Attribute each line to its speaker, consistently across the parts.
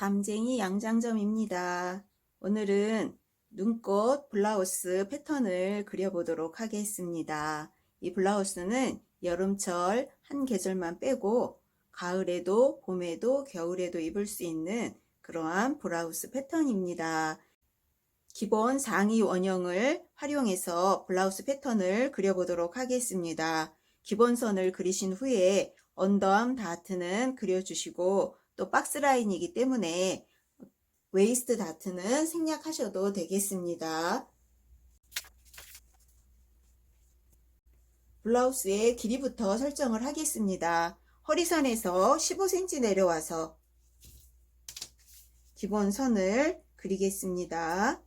Speaker 1: 담쟁이 양장점입니다. 오늘은 눈꽃 블라우스 패턴을 그려보도록 하겠습니다. 이 블라우스는 여름철 한 계절만 빼고 가을에도 봄에도 겨울에도 입을 수 있는 그러한 블라우스 패턴입니다. 기본 상의 원형을 활용해서 블라우스 패턴을 그려보도록 하겠습니다. 기본선을 그리신 후에 언더암 다트는 그려주시고 또 박스 라인이기 때문에 웨이스트 다트는 생략하셔도 되겠습니다. 블라우스의 길이부터 설정을 하겠습니다. 허리선에서 15cm 내려와서 기본 선을 그리겠습니다.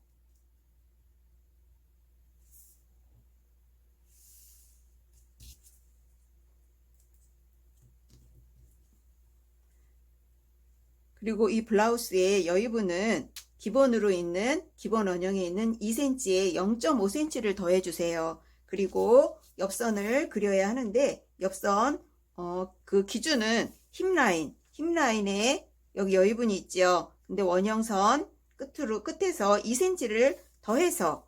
Speaker 1: 그리고 이 블라우스의 여유분은 기본으로 있는 기본 원형에 있는 2cm에 0.5cm를 더해주세요. 그리고 옆선을 그려야 하는데 옆선 어, 그 기준은 힙 라인, 힙 라인에 여기 여유분이 있죠. 근데 원형선 끝으로 끝에서 2cm를 더해서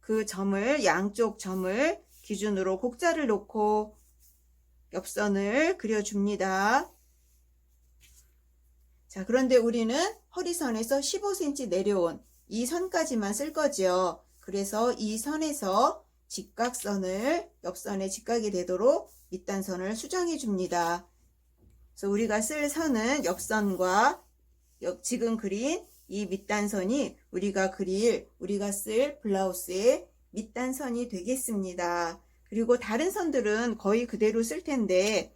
Speaker 1: 그 점을 양쪽 점을 기준으로 곡자를 놓고 옆선을 그려줍니다. 자, 그런데 우리는 허리선에서 15cm 내려온 이 선까지만 쓸 거죠. 그래서 이 선에서 직각선을 옆선에 직각이 되도록 밑단선을 수정해 줍니다. 그래서 우리가 쓸 선은 옆선과 옆 지금 그린 이 밑단선이 우리가 그릴 우리가 쓸 블라우스의 밑단선이 되겠습니다. 그리고 다른 선들은 거의 그대로 쓸 텐데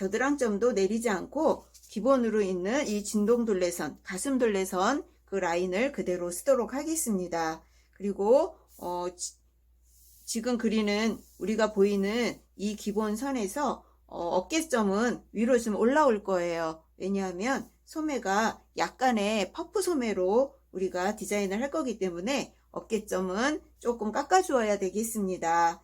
Speaker 1: 겨드랑점도 내리지 않고 기본으로 있는 이 진동둘레선, 가슴둘레선 그 라인을 그대로 쓰도록 하겠습니다. 그리고 어, 지, 금 그리는 우리가 보이는 이 기본선에서 어, 어깨점은 위로 좀 올라올 거예요. 왜냐하면 소매가 약간의 퍼프 소매로 우리가 디자인을 할 거기 때문에 어깨점은 조금 깎아주어야 되겠습니다.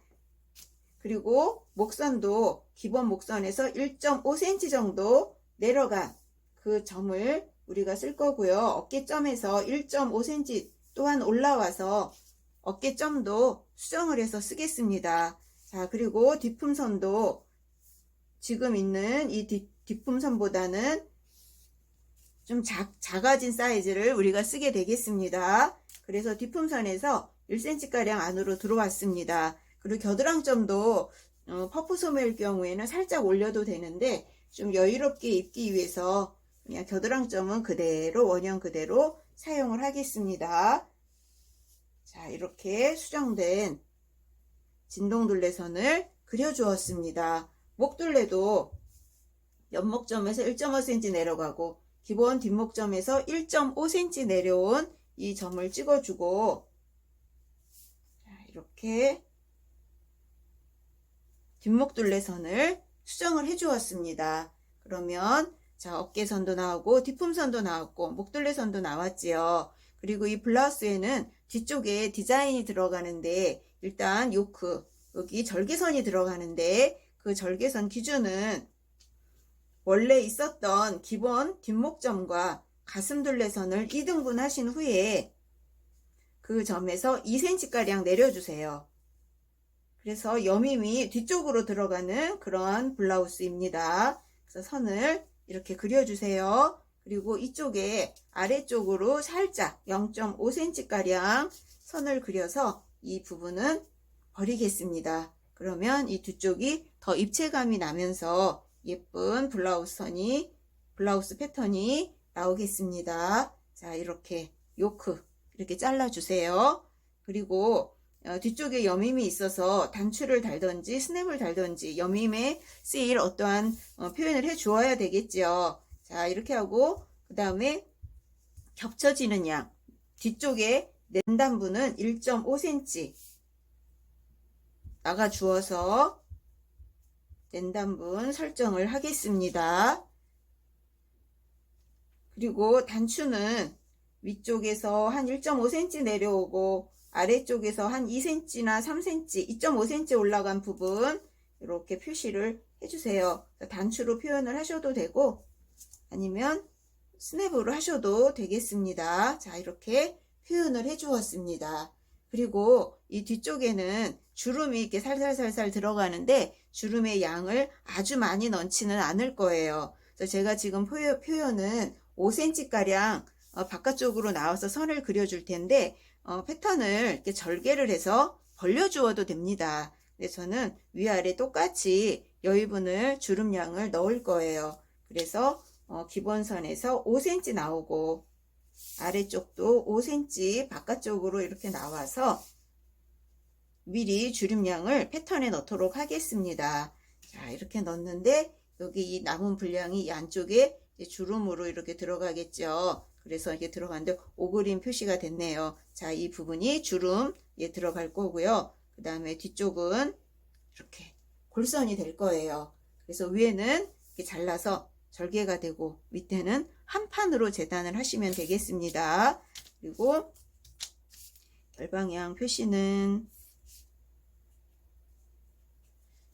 Speaker 1: 그리고 목선도 기본 목선에서 1.5cm 정도 내려간 그 점을 우리가 쓸 거고요. 어깨점에서 1.5cm 또한 올라와서 어깨점도 수정을 해서 쓰겠습니다. 자, 그리고 뒷품선도 지금 있는 이 뒷, 뒷품선보다는 좀 작, 작아진 사이즈를 우리가 쓰게 되겠습니다. 그래서 뒷품선에서 1cm가량 안으로 들어왔습니다. 그리고 겨드랑점도 어, 퍼프 소매일 경우에는 살짝 올려도 되는데 좀 여유롭게 입기 위해서 그냥 겨드랑점은 그대로 원형 그대로 사용을 하겠습니다. 자 이렇게 수정된 진동둘레선을 그려주었습니다. 목둘레도 옆목점에서 1.5cm 내려가고 기본 뒷목점에서 1.5cm 내려온 이 점을 찍어주고 이렇게 뒷목둘레선을 수정을 해 주었습니다. 그러면 자 어깨선도 나오고 뒷품선도 나왔고 목둘레선도 나왔지요. 그리고 이 블라우스에는 뒤쪽에 디자인이 들어가는데 일단 요크 여기 절개선이 들어가는데 그 절개선 기준은 원래 있었던 기본 뒷목점과 가슴둘레선을 2등분 하신 후에 그 점에서 2cm가량 내려주세요. 그래서 여밈이 뒤쪽으로 들어가는 그런 블라우스입니다. 그래서 선을 이렇게 그려주세요. 그리고 이쪽에 아래쪽으로 살짝 0.5cm가량 선을 그려서 이 부분은 버리겠습니다. 그러면 이 뒤쪽이 더 입체감이 나면서 예쁜 블라우스 선이 블라우스 패턴이 나오겠습니다. 자 이렇게 요크 이렇게 잘라주세요. 그리고 어, 뒤쪽에 여밈이 있어서 단추를 달던지 스냅을 달던지 여밈에 쓰일 어떠한 어, 표현을 해 주어야 되겠죠. 자 이렇게 하고 그 다음에 겹쳐지는 양 뒤쪽에 낸단부는 1.5cm 나가 주어서 낸단분 설정을 하겠습니다. 그리고 단추는 위쪽에서 한 1.5cm 내려오고 아래쪽에서 한 2cm나 3cm, 2.5cm 올라간 부분 이렇게 표시를 해주세요. 단추로 표현을 하셔도 되고 아니면 스냅으로 하셔도 되겠습니다. 자, 이렇게 표현을 해 주었습니다. 그리고 이 뒤쪽에는 주름이 이렇게 살살살살 들어가는데 주름의 양을 아주 많이 넣지는 않을 거예요. 그래서 제가 지금 표현, 표현은 5cm가량 어, 바깥쪽으로 나와서 선을 그려줄 텐데 어, 패턴을 이렇게 절개를 해서 벌려주어도 됩니다. 근데 저는 위아래 똑같이 여유분을 주름량을 넣을 거예요. 그래서 어, 기본선에서 5cm 나오고 아래쪽도 5cm 바깥쪽으로 이렇게 나와서 미리 주름량을 패턴에 넣도록 하겠습니다. 자, 이렇게 넣는데 여기 이 남은 분량이 이제 주름으로 이렇게 들어가겠죠. 그래서 이게 들어가는데 오그림 표시가 됐네요. 자, 이 부분이 주름 예 들어갈 거고요. 그 다음에 뒤쪽은 이렇게 골선이 될 거예요. 그래서 위에는 이렇게 잘라서 절개가 되고 밑에는 한 판으로 재단을 하시면 되겠습니다. 그리고 결방향 표시는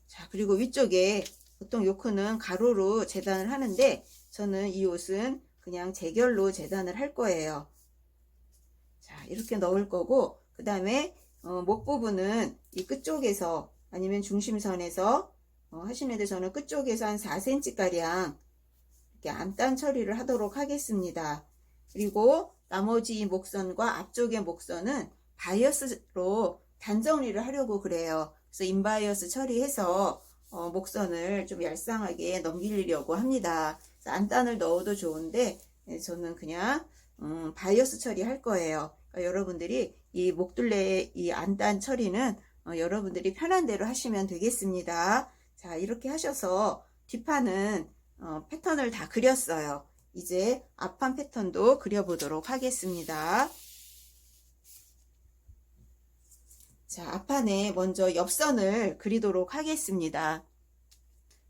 Speaker 1: 자 그리고 위쪽에 보통 요크는 가로로 재단을 하는데 저는 이 옷은 그냥 재결로 재단을 할 거예요. 자 이렇게 넣을 거고 그 다음에 어, 목 부분은 이 끝쪽에서 아니면 중심선에서 어, 하시는 데 저는 끝쪽에서 한 4cm 가량 이렇게 암단 처리를 하도록 하겠습니다. 그리고 나머지 이 목선과 앞쪽의 목선은 바이어스로 단정리를 하려고 그래요. 그래서 인바이어스 처리해서 어, 목선을 좀 얄쌍하게 넘기려고 합니다. 안단을 넣어도 좋은데 예, 저는 그냥 음, 바이어스 처리할 거예요. 그러니까 여러분들이 이 목둘레 이 안단 처리는 어, 여러분들이 편한 대로 하시면 되겠습니다. 자 이렇게 하셔서 뒷판은 어, 패턴을 다 그렸어요. 이제 앞판 패턴도 그려보도록 하겠습니다. 자, 앞판에 먼저 옆선을 그리도록 하겠습니다.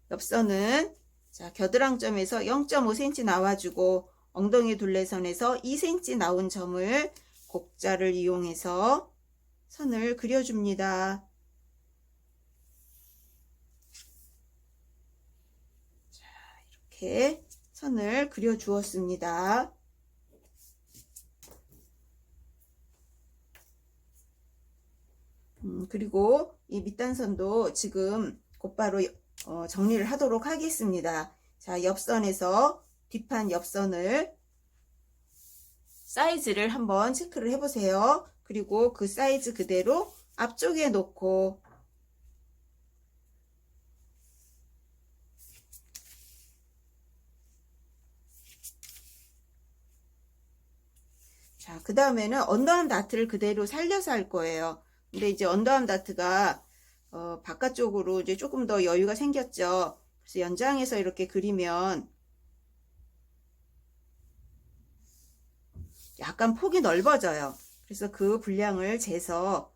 Speaker 1: 옆선은 자, 겨드랑점에서 0.5cm 나와주고 엉덩이 둘레선에서 2cm 나온 점을 곡자를 이용해서 선을 그려줍니다. 자, 이렇게 선을 그려 주었습니다. 음, 그리고 이 밑단선도 지금 곧바로 어, 정리를 하도록 하겠습니다. 자, 옆선에서 뒷판 옆선을 사이즈를 한번 체크를 해보세요. 그리고 그 사이즈 그대로 앞쪽에 놓고 자, 그 다음에는 언더암 다트를 그대로 살려서 할 거예요. 근데 이제 언더암 다트가 어, 바깥쪽으로 이제 조금 더 여유가 생겼죠. 그래서 연장해서 이렇게 그리면 약간 폭이 넓어져요. 그래서 그 분량을 재서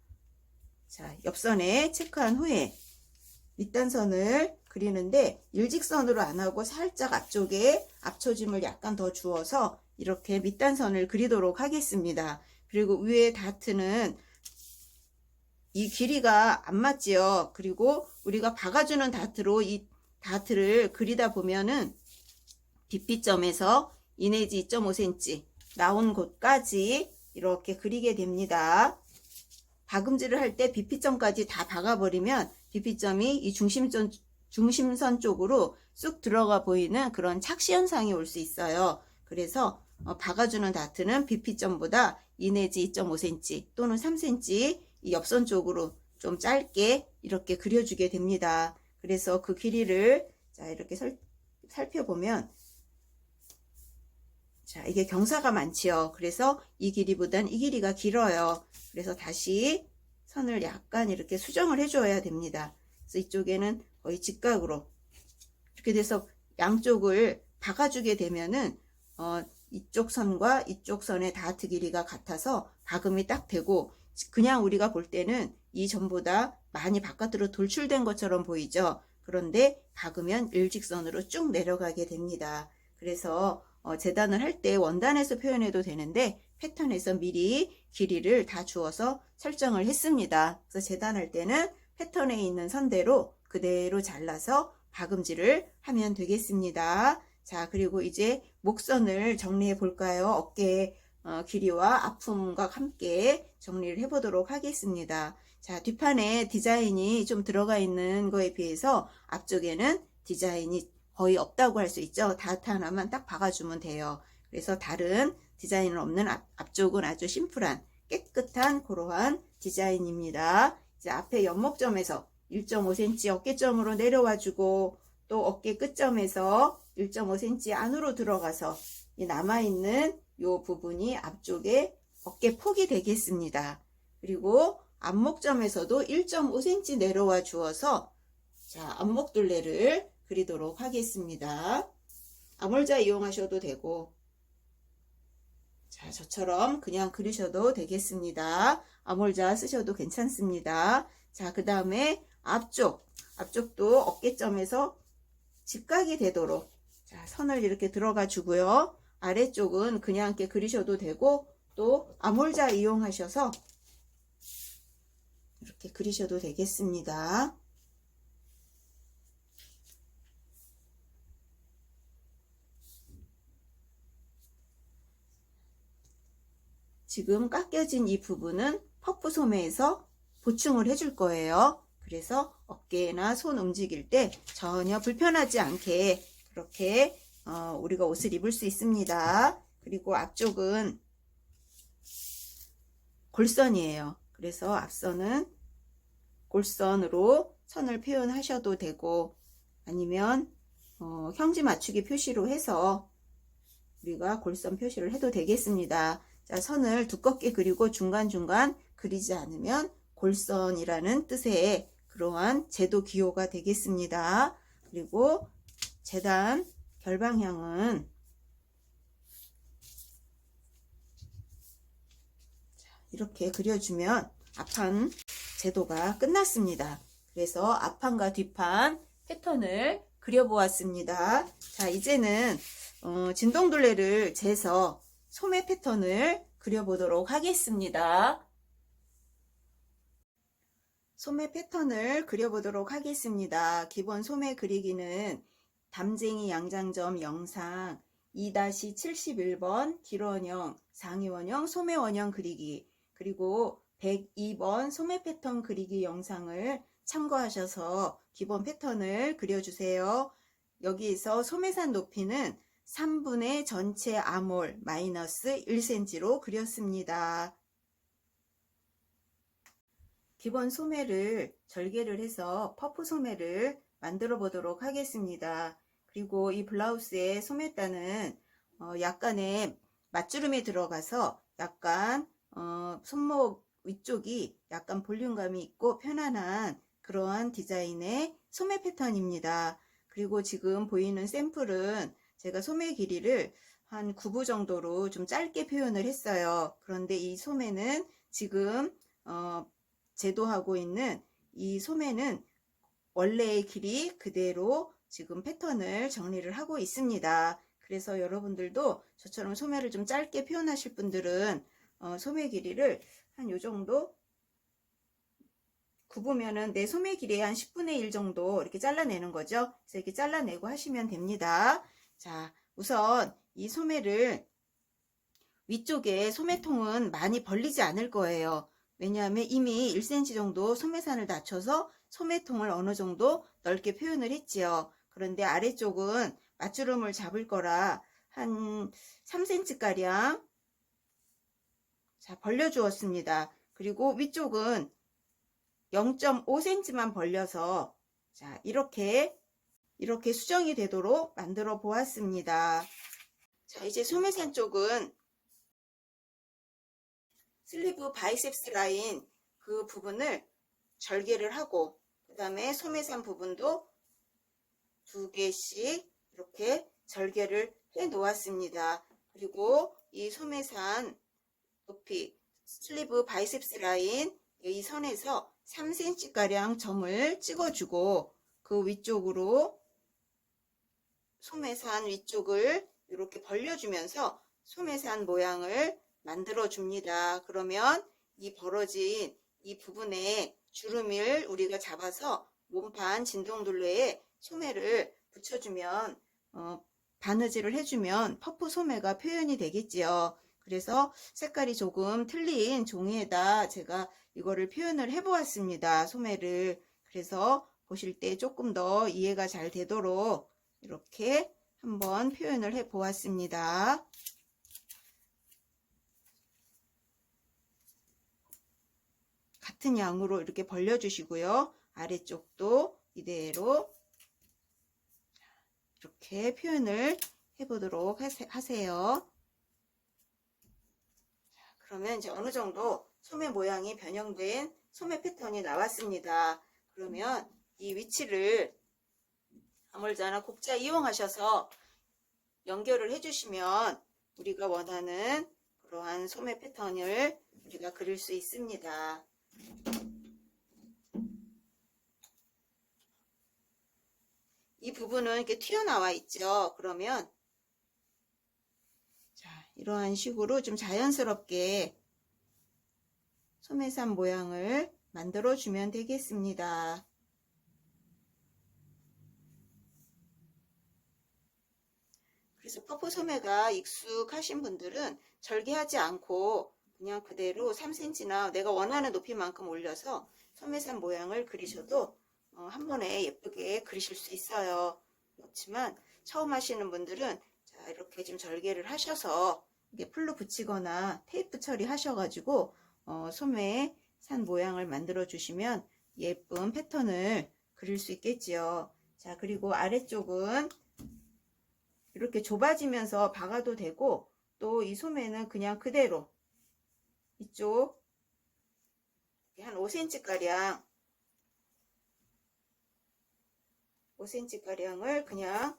Speaker 1: 자, 옆선에 체크한 후에 밑단선을 그리는데 일직선으로 안 하고 살짝 앞쪽에 앞초짐을 약간 더 주어서 이렇게 밑단선을 그리도록 하겠습니다. 그리고 위에 다트는 이 길이가 안 맞지요. 그리고 우리가 박아주는 다트로 이 다트를 그리다 보면은 빗빗점에서 2 내지 2.5cm 나온 곳까지 이렇게 그리게 됩니다. 박음질을 할 때 빗빗점까지 다 박아버리면 빗빗점이 이 중심선, 중심선 쪽으로 쑥 들어가 보이는 그런 착시 현상이 올 수 있어요. 그래서 어, 박아주는 다트는 빗빗점보다 2 내지 2.5cm 또는 3cm 이 옆선 쪽으로 좀 짧게 이렇게 그려주게 됩니다. 그래서 그 길이를 자 이렇게 살, 살펴보면 자 이게 경사가 많지요. 그래서 이 길이보단 이 길이가 길어요. 그래서 다시 선을 약간 이렇게 수정을 해줘야 됩니다. 그래서 이쪽에는 거의 직각으로 이렇게 돼서 양쪽을 박아주게 되면은 어, 이쪽 선과 이쪽 선의 다트 길이가 같아서 박음이 딱 되고 그냥 우리가 볼 때는 이 점보다 많이 바깥으로 돌출된 것처럼 보이죠. 그런데 박으면 일직선으로 쭉 내려가게 됩니다. 그래서 어, 재단을 할 때 원단에서 표현해도 되는데 패턴에서 미리 길이를 다 주어서 설정을 했습니다. 그래서 재단할 때는 패턴에 있는 선대로 그대로 잘라서 박음질을 하면 되겠습니다. 자, 그리고 이제 목선을 정리해 볼까요? 어깨 어, 길이와 아픔과 함께 정리를 해 보도록 하겠습니다. 자, 뒷판에 디자인이 좀 들어가 있는 거에 비해서 앞쪽에는 디자인이 거의 없다고 할 수 있죠. 다트 하나만 딱 박아주면 돼요. 그래서 다른 디자인은 없는 앞, 앞쪽은 아주 심플한 깨끗한 그러한 디자인입니다. 이제 앞에 연목점에서 1.5cm 어깨점으로 내려와 주고 또 어깨 끝점에서 1.5cm 안으로 들어가서 이 남아있는 이 부분이 앞쪽에 어깨 폭이 되겠습니다. 그리고 앞목점에서도 1.5cm 내려와 주어서 자 앞목둘레를 그리도록 하겠습니다. 암홀자 이용하셔도 되고 자 저처럼 그냥 그리셔도 되겠습니다. 암홀자 쓰셔도 괜찮습니다. 자그 다음에 앞쪽 앞쪽도 어깨점에서 직각이 되도록 자 선을 이렇게 들어가 주고요. 아래쪽은 그냥 이렇게 그리셔도 되고 또 암홀자 이용하셔서 이렇게 그리셔도 되겠습니다. 지금 깎여진 이 부분은 퍼프 소매에서 보충을 해줄 거예요. 그래서 어깨나 손 움직일 때 전혀 불편하지 않게 그렇게 어, 우리가 옷을 입을 수 있습니다. 그리고 앞쪽은 골선이에요. 그래서 앞선은 골선으로 선을 표현하셔도 되고 아니면 어, 형지 맞추기 표시로 해서 우리가 골선 표시를 해도 되겠습니다. 자, 선을 두껍게 그리고 중간중간 그리지 않으면 골선이라는 뜻의 그러한 제도 기호가 되겠습니다. 그리고 재단 결방향은 이렇게 그려주면 앞판 제도가 끝났습니다. 그래서 앞판과 뒷판 패턴을 그려보았습니다. 자, 이제는 어, 진동둘레를 재서 소매 패턴을 그려보도록 하겠습니다. 소매 패턴을 그려보도록 하겠습니다. 기본 소매 그리기는 담쟁이 양장점 영상 2-71번 길원형, 상위원형, 소매원형 그리기 그리고 102번 소매 패턴 그리기 영상을 참고하셔서 기본 패턴을 그려주세요. 여기에서 소매산 높이는 3분의 전체 아몰 마이너스 1cm로 그렸습니다. 기본 소매를 절개를 해서 퍼프 소매를 만들어 보도록 하겠습니다. 그리고 이 블라우스의 소매단은 어, 약간의 맞주름이 들어가서 약간 어, 손목 위쪽이 약간 볼륨감이 있고 편안한 그러한 디자인의 소매 패턴입니다. 그리고 지금 보이는 샘플은 제가 소매 길이를 한 9부 정도로 좀 짧게 표현을 했어요. 그런데 이 소매는 지금 어, 제도하고 있는 이 소매는 원래의 길이 그대로 지금 패턴을 정리를 하고 있습니다. 그래서 여러분들도 저처럼 소매를 좀 짧게 표현하실 분들은 어, 소매 길이를 한 요 정도 굽으면은 내 소매 길이의 한 10분의 1 정도 이렇게 잘라내는 거죠. 그래서 이렇게 잘라내고 하시면 됩니다. 자, 우선 이 소매를 위쪽에 소매통은 많이 벌리지 않을 거예요. 왜냐하면 이미 1cm 정도 소매산을 낮춰서 소매통을 어느 정도 넓게 표현을 했지요. 그런데 아래쪽은 맞주름을 잡을 거라 한 3cm가량 자, 벌려주었습니다. 그리고 위쪽은 0.5cm만 벌려서 자, 이렇게 이렇게 수정이 되도록 만들어 보았습니다. 자, 이제 소매산 쪽은 슬리브 바이셉스 라인 그 부분을 절개를 하고 그 다음에 소매산 부분도 두 개씩 이렇게 절개를 해 놓았습니다. 그리고 이 소매산 높이 슬리브 바이셉스 라인 이 선에서 3cm가량 점을 찍어주고 그 위쪽으로 소매산 위쪽을 이렇게 벌려주면서 소매산 모양을 만들어 줍니다. 그러면 이 벌어진 이 부분에 주름을 우리가 잡아서 몸판 진동둘레에 소매를 붙여주면 어, 바느질을 해주면 퍼프 소매가 표현이 되겠지요. 그래서 색깔이 조금 틀린 종이에다 제가 이거를 표현을 해 보았습니다. 소매를. 그래서 보실 때 조금 더 이해가 잘 되도록 이렇게 한번 표현을 해 보았습니다. 같은 양으로 이렇게 벌려주시고요. 아래쪽도 이대로 이렇게 표현을 해보도록 하세- 하세요. 자, 그러면 이제 어느 정도 소매 모양이 변형된 소매 패턴이 나왔습니다. 그러면 이 위치를 아물자나 곡자 이용하셔서 연결을 해주시면 우리가 원하는 그러한 소매 패턴을 우리가 그릴 수 있습니다. 이 부분은 이렇게 튀어나와 있죠. 그러면 자, 이러한 식으로 좀 자연스럽게 소매산 모양을 만들어 주면 되겠습니다. 그래서 퍼프 소매가 익숙하신 분들은 절개하지 않고 그냥 그대로 3cm나 내가 원하는 높이만큼 올려서 소매산 모양을 그리셔도 어, 한 번에 예쁘게 그리실 수 있어요. 그렇지만 처음 하시는 분들은 자, 이렇게 좀 절개를 하셔서 이게 풀로 붙이거나 테이프 처리하셔가지고 어, 소매 산 모양을 만들어 주시면 예쁜 패턴을 그릴 수 있겠지요. 자, 그리고 아래쪽은 이렇게 좁아지면서 박아도 되고 또 이 소매는 그냥 그대로 이쪽 한 5cm 가량 5cm 가량을 그냥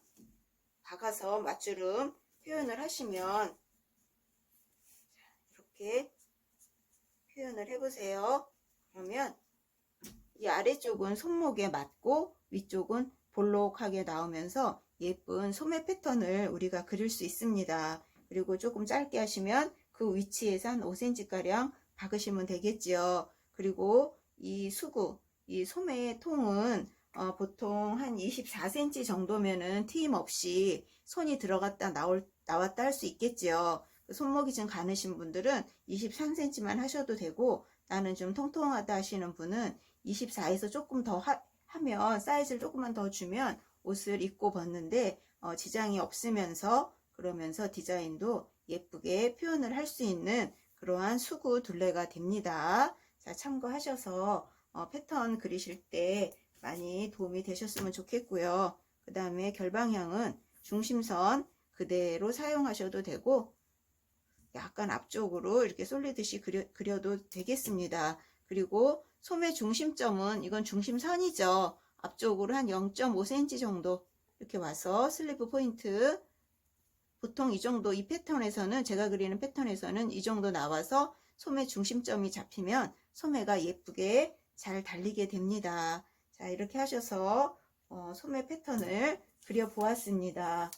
Speaker 1: 박아서 맞주름 표현을 하시면 이렇게 표현을 해보세요. 그러면 이 아래쪽은 손목에 맞고 위쪽은 볼록하게 나오면서 예쁜 소매 패턴을 우리가 그릴 수 있습니다. 그리고 조금 짧게 하시면 그 위치에서 한 5cm가량 박으시면 되겠지요. 그리고 이 수구, 이 소매 통은 어, 보통 한 24cm 정도면은 트임 없이 손이 들어갔다 나올, 나왔다 할 수 있겠지요. 그 손목이 좀 가느신 분들은 23cm만 하셔도 되고 나는 좀 통통하다 하시는 분은 24에서 조금 더 하, 면 사이즈를 조금만 더 주면 옷을 입고 벗는데 어, 지장이 없으면서 그러면서 디자인도 예쁘게 표현을 할 수 있는 그러한 수구 둘레가 됩니다. 자, 참고하셔서 어, 패턴 그리실 때 많이 도움이 되셨으면 좋겠고요. 그 다음에 결방향은 중심선 그대로 사용하셔도 되고 약간 앞쪽으로 이렇게 쏠리듯이 그려, 도 되겠습니다. 그리고 소매 중심점은 이건 중심선이죠. 앞쪽으로 한 0.5cm 정도 이렇게 와서 슬리브 포인트 보통 이 정도 이 패턴에서는 제가 그리는 패턴에서는 이 정도 나와서 소매 중심점이 잡히면 소매가 예쁘게 잘 달리게 됩니다. 자 이렇게 하셔서 어, 소매 패턴을 그려 보았습니다.